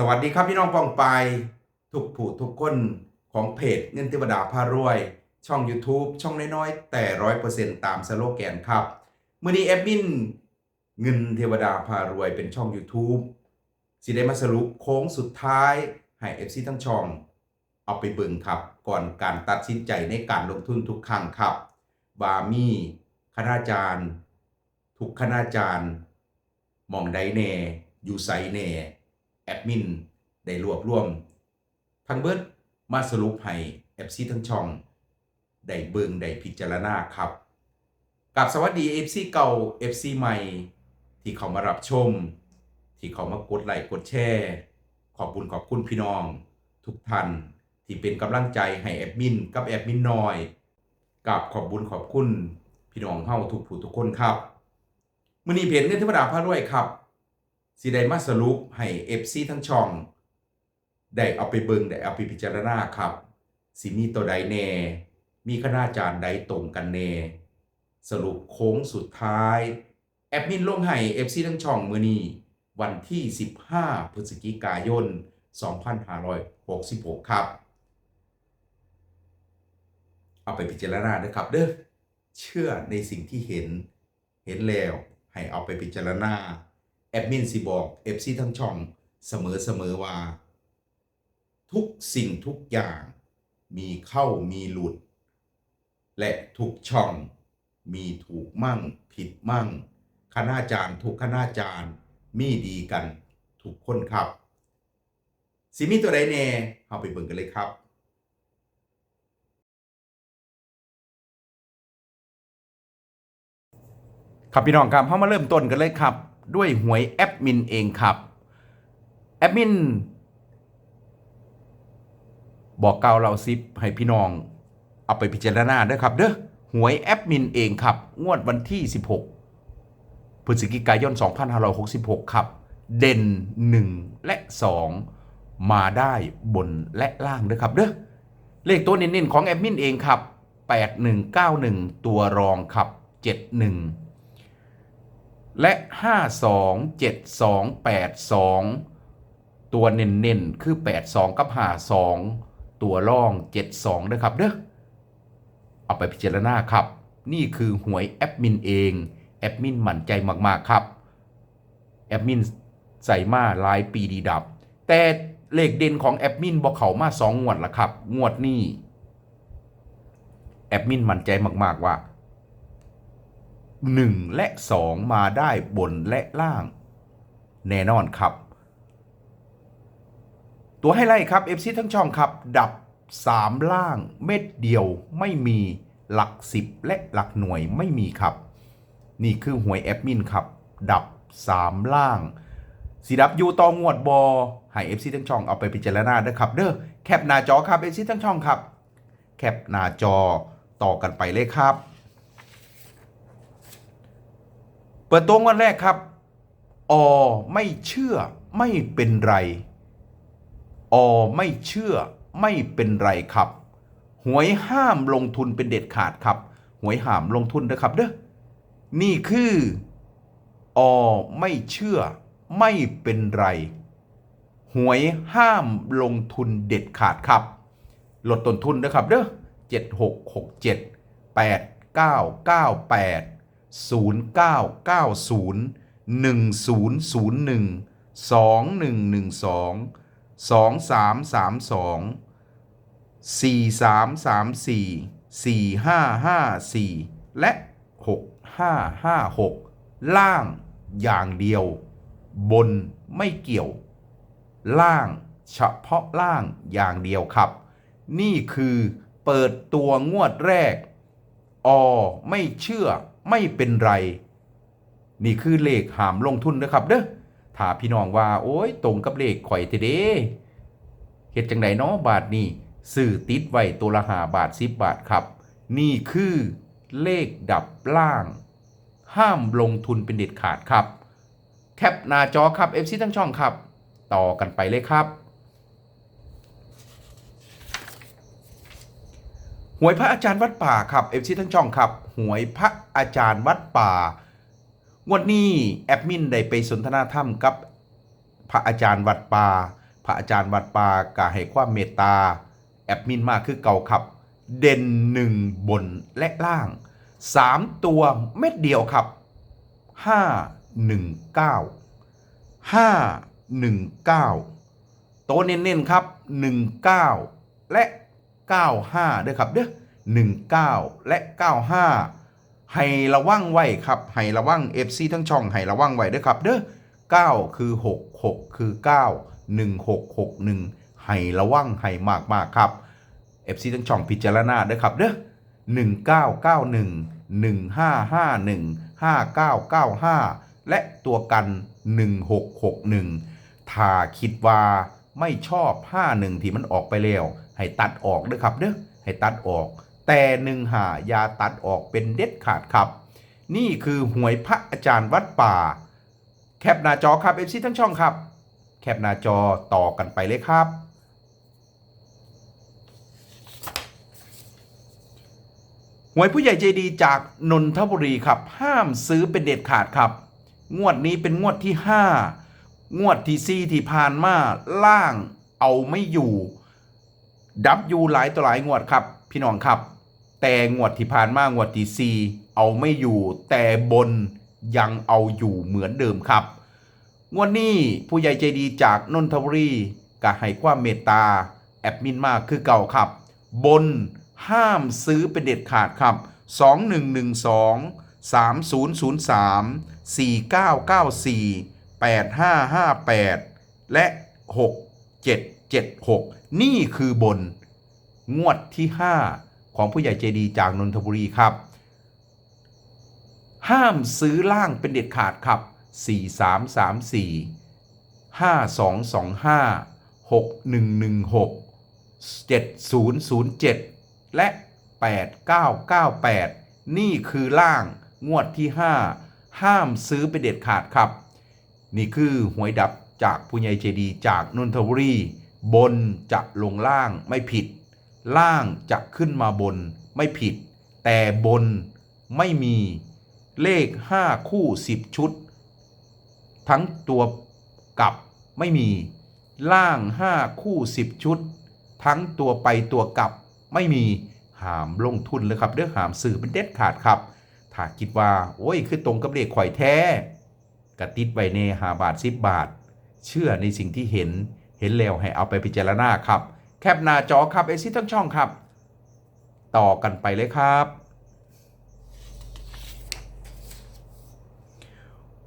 สวัสดีครับพี่น้องปองไปทุกผู้ทุกคนของเพจเงินเทวดาพารวย ช่อง YouTube ช่องน้อยๆ แต่ร้อยเปอร์เซ็นต์ตามสโลแกนครับมื่อนี้แอดมินเงินเทวดาพารวยเป็นช่อง YouTube สิได้มาสรุปโค้งสุดท้ายให้ FC ทั้งช่อง เอาไปเบิ่งครับ ก่อนการตัดสินใจในการลงทุนทุกครั้งครับ บามีคณาจารย์ ทุกคณาจารย์มองไดเนอยู่ไซเน แอดมินได้รวบรวม ทั้งเบิดมาสรุปให้ FC ทั้งช่อง ได้เบิงได้พิจารณาครับกับสวัสดี FC เก่า FC ใหม่ ที่เขามารับชม ที่เขามากดไลค์กดแชร์ขอบคุณขอบคุณพี่น้อง ทุกท่านที่เป็นกำลังใจให้แอดมินกับแอดมินน้อยกับขอบคุณขอบคุณพี่น้องเฮาทุกผู้ทุกคนครับมื้อนี้เพจเงินเทวดาพารวยครับ สิได้มาสรุปให้ FC ทั้งช่อง ได้เอาไปเบิงได้เอาไปพิจารณาครับ สิมีตัวใดแน่ มีคณาจารย์ใดตรงกันแน่ สรุปโค้งสุดท้าย แอดมินลงให้ FC ทั้งช่องมือนี้วันที่ 15 พฤศจิกายน 2566 ครับ เอาไปพิจารณาด้อครับเด้อเชื่อในสิ่งที่เห็นเห็นแล้วให้เอาไปพิจารณา แอดมินสิบอก FC ทั้งช่องเสมอเสมอว่า ทุกสิ่งทุกอย่างมีเข้ามีหลุด และทุกช่องมีถูกมั่ง ผิดมั่ง คณาจารย์ทุกคณาจารย์มีดีกันทุกคนครับสิมีตัวใดแน่เอาไปเบิ่งกันเลยครับครับพี่น้องครับเข้ามาเริ่มต้นกันเลยครับ ด้วยหวยแอปมินเองครับแอปมินบอกเกาเราซิปให้พี่น้อง เอาไปพิจารณาด้อครับเด้อหวยแอปมินเองครับ งวดวันที่ 16 พฤศจิกายน 2566 ครับ เด่น 1 และ 2 มาได้บนและล่างเด้อครับเด้อเลขตัวเน้นๆของแอดมินเองครับ 8191 ตัวรองครับ 71 และ 527282 ตัวเน้นๆ คือ 82 กับ 52 ตัวล่อง 72นะครับเด้อเอาไปพิจารณาครับ นี่คือหวยแอดมินเอง แอดมินมั่นใจมากๆครับ แอดมินใส่มาหลายปีดีดับ แต่เลขเด่นของแอดมินบอกเขามาสองงวดละครับ งวดนี้แอดมินมั่นใจมากๆว่า 1และ2มาได้บนและล่าง แน่นอนครับ ตัวให้ไล่ครับ FC ทั้งช่องครับ ดับ3ล่างเม็ดเดียวไม่มีหลัก10และหลักหน่วยไม่มีครับ นี่คือหวยแอดมินครับ ดับ3ล่างสีดับยูตองวดบอให้ FC ทั้งช่องเอาไปพิจารณาด้อครับเด้อแคปหน้าจอครับ FC ทั้งช่องครับ แคปหน้าจอต่อกันไปเลยครับ เปิดตัวงวันแรกครับ อไม่เชื่อไม่เป็นไร อไม่เชื่อไม่เป็นไรครับ หวยห้ามลงทุนเป็นเด็ดขาดครับ หวยห้ามลงทุนนะครับเด้อ นี่คือ อไม่เชื่อไม่เป็นไร หวยห้ามลงทุนเด็ดขาดครับ ลดต้นทุนนะครับเด้อเจ็ดหกหกเจ็ดแปดเก้าเก้าแปด ศูนย์เก้าเก้าศูนย์หนึ่งศูนย์ศูนย์หนึ่งสองหนึ่งหนึ่งสองสองสามสามสองสี่สามสามสี่สี่ห้าห้าสี่และหกห้าห้าหกล่างอย่างเดียว บนไม่เกี่ยว ล่างเฉพาะล่างอย่างเดียวครับ นี่คือเปิดตัวงวดแรกอไม่เชื่อ ไม่เป็นไร นี่คือเลขหามลงทุนนะครับเด้อถ้าพี่น้องว่า โอ้ยตรงกับเลขข่อยเทเดเฮ็ดจังไดเนาะบาทนี่สื่อติดไว้ตัวละหาบาทสิบบาทครับ นี่คือเลขดับล่าง ห้ามลงทุนเป็นเด็ดขาดครับ แคปหน้าจอครับ FC ทั้งช่องครับ ต่อกันไปเลยครับ หวยพระอาจารย์วัดป่าครับ FC ทั้งช่องครับหวยพระอาจารย์วัดป่าวดนี้แอดมินได้ไปสนทนาธรรมกับพระอาจารย์วัดป่าพระอาจารย์วัดป่ากาให้ความเมตตาแอดมินมากคือเก่าครับ เด่นหนึ่งบนและล่าง3ตัวเม็ดเดียวครับ519 519โตวเน้นๆครับ19และ 95ด้วยครับเด้อ19 และ 95 ให้ระวังไว้ครับให้ระวัง FC ทั้งช่องให้ระวังไว้ด้วยครับเด้อ9 คือ 6 6 คือ 9 1 6 6 1 ให้ระวังให้มากๆครับ FC ทั้งช่องพิจารณาด้วยครับเด้อ1991 1551 5995 และตัวกัน 1661 ถ้าคิดว่าไม่ชอบ 51 ที่มันออกไปแล้ว ให้ตัดออกด้วยครับเด้อให้ตัดออก แต่หนึ่งหาอย่าตัดออกเป็นเด็ดขาดครับ นี่คือหวยพระอาจารย์วัดป่า แคปหน้าจอครับ FC ทั้งช่องครับ แคปหน้าจอต่อกันไปเลยครับหวยผู้ใหญ่ใจดีจากนนทบุรีครับ ห้ามซื้อเป็นเด็ดขาดครับ งวดนี้เป็นงวดที่ 5 งวดที่4ที่ผ่านมาล่างเอาไม่อยู่ ดับยูหลายต่อหลายงวดครับ พี่น้องครับ แต่งวดที่ผ่านมางวดที่ 4 เอาไม่อยู่แต่บนยังเอาอยู่เหมือนเดิมครับ งวดนี้ผู้ใหญ่ใจดีจากนนทบุรีก็ให้ความเมตตา แอดมินมากคือเก่าครับ บนห้ามซื้อเป็นเด็ดขาดครับ 2112 3003 4994 8558 และ 6776 นี่คือบนงวดที่ 5 ของผู้ใหญ่ใจดีจากนนทบุรีครับ ห้ามซื้อล่างเป็นเด็ดขาดครับ 4334 5225 6116 7007 และ 8998 นี่คือล่างงวดที่ 5 ห้ามซื้อเป็นเด็ดขาดครับ นี่คือหวยดับจากผู้ใหญ่ใจดีจากนนทบุรี บนจะลงล่างไม่ผิด ล่างจะขึ้นมาบนไม่ผิด แต่บนไม่มีเลข 5 คู่ 10 ชุด ทั้งตัวกลับไม่มี ล่าง 5 คู่ 10 ชุด ทั้งตัวไปตัวกลับไม่มีหามลงทุนเลยครับเด้อหามสื่อเป็นเด็ดขาดครับ ถ้าคิดว่าโอ้ยคือตรงกับเลขข่อยแท้กระติดไว้ในหาบาทสิบบาท เชื่อในสิ่งที่เห็น เห็นแล้วให้เอาไปพิจารณาครับ แคปหน้าจอครับเอซิทั้งช่องครับ ต่อกันไปเลยครับ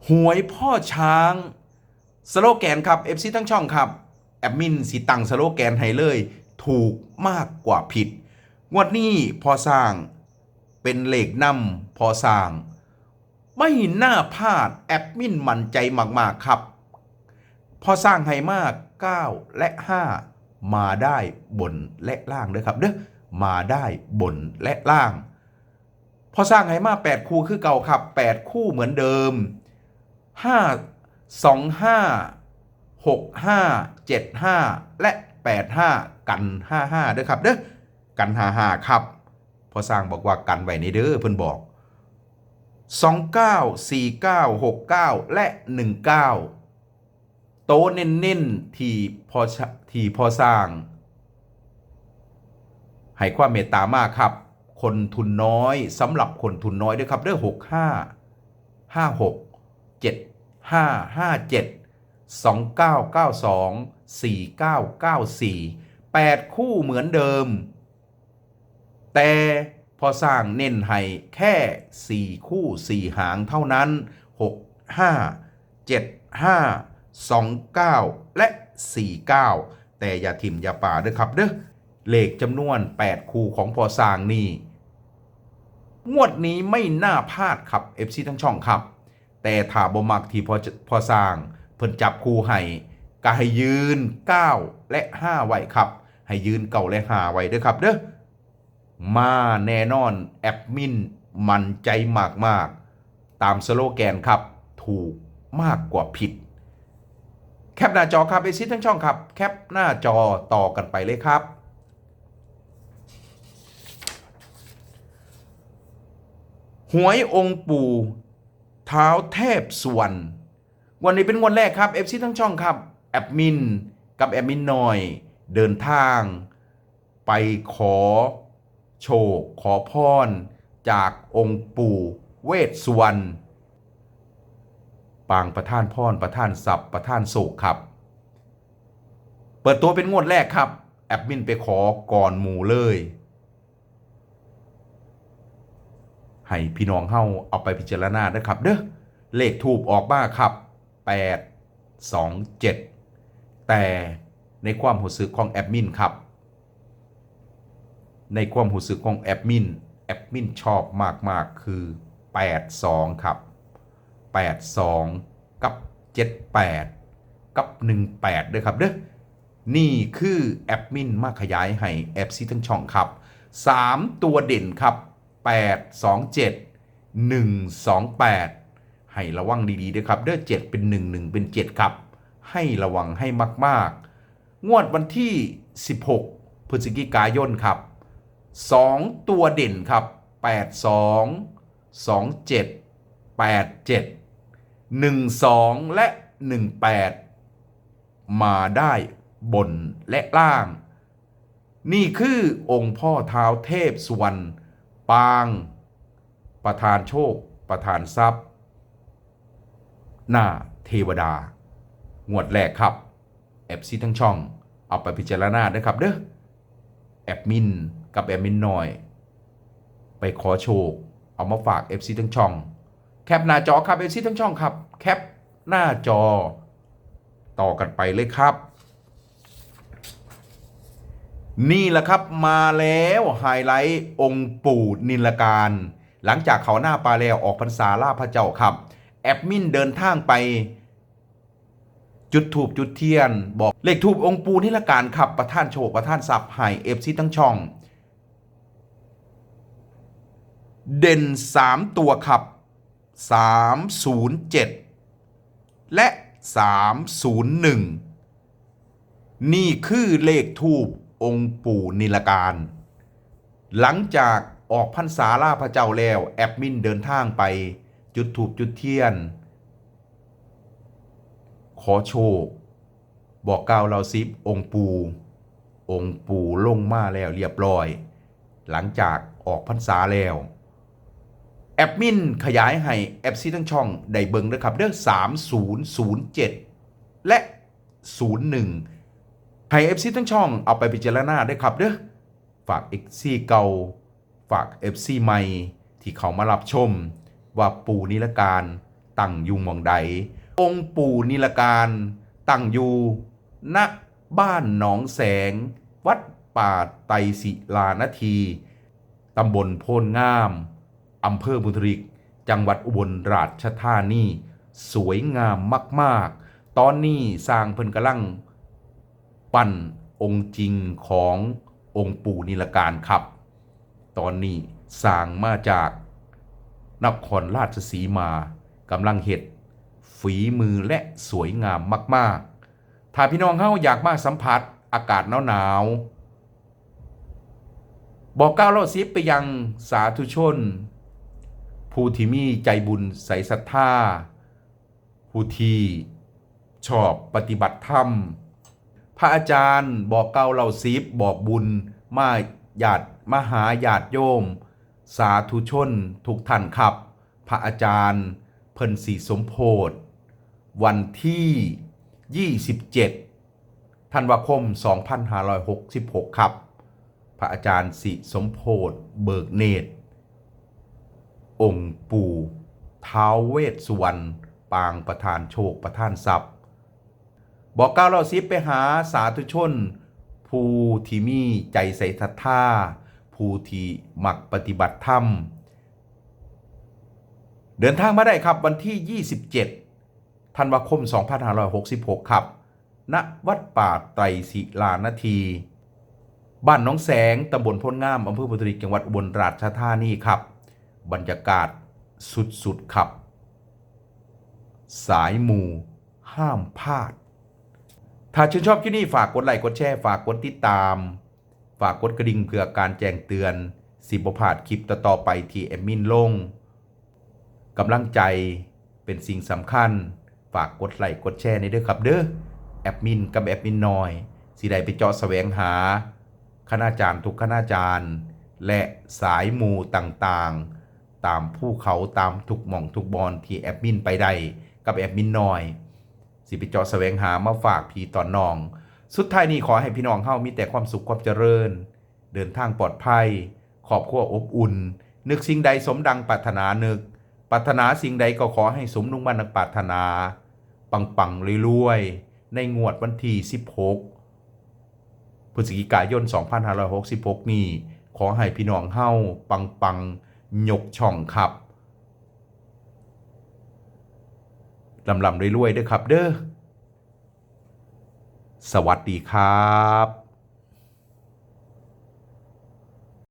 หวยพ่อช้างสโลแกนครับ FC ทั้งช่องครับ แอดมินสีตังสโลแกนให้เลย ถูกมากกว่าผิด งวดนี้พอสร้างเป็นเหล็กนำพอสร้าง ไม่น่าพลาดแอดมินมั่นใจมาก ๆ ครับ พอสร้างให้มาก 9 และ 5 มาได้บนและล่างด้วยครับเด้อมาได้บนและล่าง พอสร้างให้มา 8 คู่คือเก่าครับ 8 คู่เหมือนเดิมห้าสองห้าหกห้าเจ็ดห้าและแปดห้ากันห้าห้าด้วยครับเด้อกันห้าห้าครับ พอสร้างบอกว่ากันไว้ในเด้อเพิ่นบอกสองเก้าสี่เก้าหกเก้าและหนึ่งเก้า ตะเน้นๆที่พอที่พอสร้าง ให้ความเมตตามากครับ คนทุนน้อยสำหรับคนทุนน้อยด้วยครับเด้อหกห้าห้าหกเจ็ดห้าห้าเจ็ดสองเก้าเก้าสองสี่เก้าเก้าสี่แปดคู่เหมือนเดิม แต่พอสร้างเน้นให้แค่สี่คู่สี่หางเท่านั้นหกห้าเจ็ดห้า สองเก้าและสี่เก้าแต่อย่าทิมอย่าป่าด้วยครับเด้อเลขจำนวน 8 คู่ของพอสร้างนี่งวดนี้ไม่น่าพลาดครับ FC ทั้งช่องครับ แต่ถ้าบ่มักที่พอพอสร้าง เพิ่นจับคู่ให้ก็ให้ยืน 9 และ 5 ไว้ครับ ให้ยืนเก่าและ 5 ไว้เด้อครับเด้อมาแน่นอนแอปมินมันใจมากๆ ตามสโลแกนครับ ถูกมากกว่าผิด แคปหน้าจอครับไอซิทั้งช่องครับ แคปหน้าจอต่อกันไปเลยครับ หวยองค์ปู่เท้าเทพสวรรณวันนี้เป็นวันแรกครับ FC ทั้งช่องครับแอดมินกับแอดมินหน่อย เดินทาง ไปขอโชคขอพร จากองค์ปู่เวสสุวรรณ ปางประท่านพรประท่านศัพท์ประท่านโศกครับ เปิดตัวเป็นงวดแรกครับ แอดมินไปขอก่อนหมู่เลย ให้พี่น้องเฮาเอาไปพิจารณาด้ครับเด้อเลขถูกออกมาครับ 8 2 7 แต่ในความหูสึกของแอดมินครับ ในความหูสึกของแอดมินแอดมินชอบมาก ๆ คือ 82 ครับ 82 กับ 78 กับ 18ด้วยครับเด้อนี่คือแอดมินมาขยายให้แอปซีทั้งช่องครับ 3 ตัวเด่นครับ 8 2 7 1 2 8 ให้ระวังดีๆด้วยครับเด้อ7เป็น 1 1 เป็น 7 ครับ ให้ระวังให้มากๆ งวดวันที่ 16 พฤศจิกายนครับ 2 ตัวเด่นครับ 8 2 2 1 2 และ 18 มาได้บนและล่าง นี่คือองค์พ่อเท้าเทพสุวรรณปาง ประธานโชค ประธานทรัพย์ หน้าเทวดา งวดแรกครับแอปซีทั้งช่อง เอาไปพิจารณาด้วยครับเด้อแอดมินกับแอดมินหน่อย ไปขอโชค เอามาฝาก FC ทั้งช่อง คปหน้าจอครับ FC ทั้งช่องครับ แคปหน้าจอ ต่อกันไปเลยครับ นี่แหละครับมาแล้วไฮไลท์องค์ปู่นิลการ หลังจากเขาหน้าปลาแล้วออกพรรษาล่าพระเจ้าครับ แอดมินเดินทางไป จุดถูบจุดเทียน บอกเลขถูบองค์ปู่นิลการครับประท่านโชคประท่านทรัพย์ให้เอฟซีทั้งช่อง เด่น 3 ตัวครับ 307 และ 301 นี่คือเลขทูปองค์ปู่นิลการ หลังจากออกพรรษาล่าพระเจ้าแล้ว แอดมินเดินทางไปจุดถูปจุดเทียน ขอโชค บอกกล่าวเราซิบองค์ปู่องค์ปู่ลงมาแล้วเรียบร้อย หลังจากออกพรรษาแล้ว แอดมินขยายให้แอปซีทั้งช่องได้เบิงด้วยครับเรื่อง3007 และ 01 ให้ FC ทั้งช่องเอาไปพิจารณาได้ครับเด้อฝาก FC เก่า ฝาก FC ใหม่ ที่เขามารับชม ว่าปูนิลการตั้งอยู่หมองใด องค์ปูนิลการตั้งอยู่ณบ้านหนองแสง วัดป่าไตศิลานาที ตำบลโพนงาม อำเภอบุตริกจังหวัดอุบลราชธานีสวยงามมาก ๆ ตอนนี้สร้างเพิ่นกำลัง ปั้นองค์จริงขององค์ปู่นิลการครับ ตอนนี้สร้างมาจากนครราชสีมากำลังเห็ด ฝีมือและสวยงามมาก ๆ ถ้าพี่น้องเฮาอยากมาสัมผัสอากาศหนาวๆบอกก้าวเล่าซิปไปยังสาธุชน ผู้ที่มีใจบุญใสศรัทธาผู้ที่ชอบปฏิบัติธรรม พระอาจารย์บอกเก่าเล่าซีบบอกบุญมาญาติมหาญาติโยม สาธุชนทุกท่านครับ พระอาจารย์เพิ่นสีสมโพธวันที่ 27ธันวาคม 2566 ครับ พระอาจารย์สิสมโพธเบิกเนตร องค์ปู่ท้าวเวสสุวรรณปางประธานโชคประธานทรัพย์ บอกก้าวเราซิไปหาสาธุชน ผู้ที่มีใจใส่ศรัทธาผู้ที่มักปฏิบัติธรรม เดินทางมาได้ครับวันที่ 27ธันวาคม 2566 ครับณวัดป่าไตรศิลานาที บ้านน้องแสงตำบลพลงามอำเภอบุตรีจังหวัดอุบลราชธานีครับ บรรยากาศสุดๆครับ สายมูห้ามพลาด ถ้าชื่นชอบคลิปนี้ฝากกดไลค์กดแชร์ฝากกดติดตาม ฝากกดกระดิ่งเพื่อการแจ้งเตือน สิบพลาดคลิปต่อไปที่แอดมินลงกำลังใจเป็นสิ่งสำคัญ ฝากกดไลค์กดแชร์ในเด้อครับเด้อแอดมินกับแอดมินน้อยสิได้ไปเจาะแสวงหา คณาจารย์ทุกคณาจารย์ และสายมูต่างๆ ตามภูเขาตามทุกหม่องทุกบอนที่แอดมินไปได้กับแอดมินน้อย สิไปเจาะแสวงหามาฝากพี่ตอนน้อง สุดท้ายนี้ขอให้พี่น้องเฮามีแต่ความสุขความเจริญ เดินทางปลอดภัยขอบครัวอบอุ่น นึกสิ่งใดสมดังปรารถนานึกปรารถนาสิ่งใดก็ขอให้สมนุ่งมั่นดังปรารถนา ปังปังรวยๆในงวดวันที่ 16พฤศจิกายน 2566 นี้ ขอให้พี่น้องเฮาปังปัง หยกช่องครับลำลำรวยๆด้วยครับเด้อ สวัสดีครับ